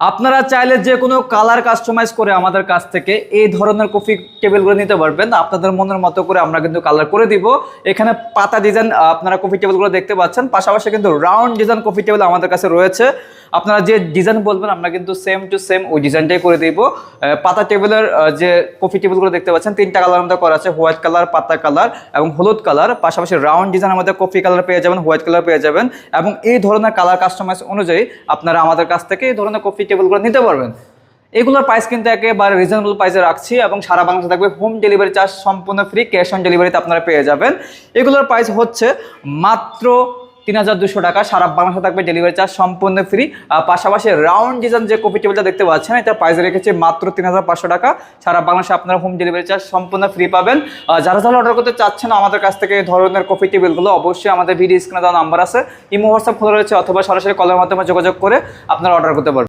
আপনারা চাইলে যে কোনো কালার কাস্টমাইজ করে আমাদের কাছ থেকে এই ধরনের কফি টেবিলগুলো নিতে পারবেন। আপনাদের মনের মতো করে আমরা কিন্তু কালার করে দিব। এখানে পাতা ডিজাইন আপনারা কফি টেবিলগুলো দেখতে পাচ্ছেন। পাশাপাশি কিন্তু রাউন্ড ডিজাইন কফি টেবিল আমাদের কাছে রয়েছে। আপনারা যে ডিজাইন বলবেন, আমরা কিন্তু সেম টু সেম ওই ডিজাইনটাই করে দিব। পাতা টেবিলের যে কফি টেবিলগুলো দেখতে পাচ্ছেন, তিনটা কালার আমাদের করা আছে হোয়াইট কালার পাতা কালার এবং হলুদ কালার পাশাপাশি রাউন্ড ডিজাইন আমাদের কফি কালার পেয়ে যাবেন হোয়াইট কালার পেয়ে যাবেন এবং এই ধরনের কালার কাস্টমাইজ অনুযায়ী আপনারা আমাদের কাছ থেকে এই ধরনের কফি টেবিলগুলো নিতে পারবেন। এগুলোর প্রাইস কিন্তু একেবারে রিজনেবল প্রাইসে রাখছি এবং সারা বাংলাদেশে থাকবে হোম ডেলিভারি চার্জ সম্পূর্ণ ফ্রি ক্যাশ অন ডেলিভারিতে আপনারা পেয়ে যাবেন। এগুলোর প্রাইস হচ্ছে মাত্র তিন হাজার দুশো টাকা সারা বাংলাদেশে থাকবে ডেলিভারি চার্জ সম্পূর্ণ ফ্রি আর পাশাপাশি রাউন্ড ডিজাইন যে কপি টেবিলটা দেখতে পাচ্ছেন এটা প্রাইস রেখেছে মাত্র তিন হাজার পাঁচশো টাকা। সারা বাংলাদেশে আপনারা হোম ডেলিভারি চার্জ সম্পূর্ণ ফ্রি পাবেন। যারা যারা অর্ডার করতে চাচ্ছেন, আমাদের কাছ থেকে এই ধরনের কপি টেবিলগুলো অবশ্যই আমাদের ভিডিও স্ক্রিনে দেওয়া নাম্বার আছে। ইমো হোয়াটসঅ্যাপ খোলা রয়েছে, অথবা সরাসরি কলের মাধ্যমে যোগাযোগ করে আপনারা অর্ডার করতে পারবেন।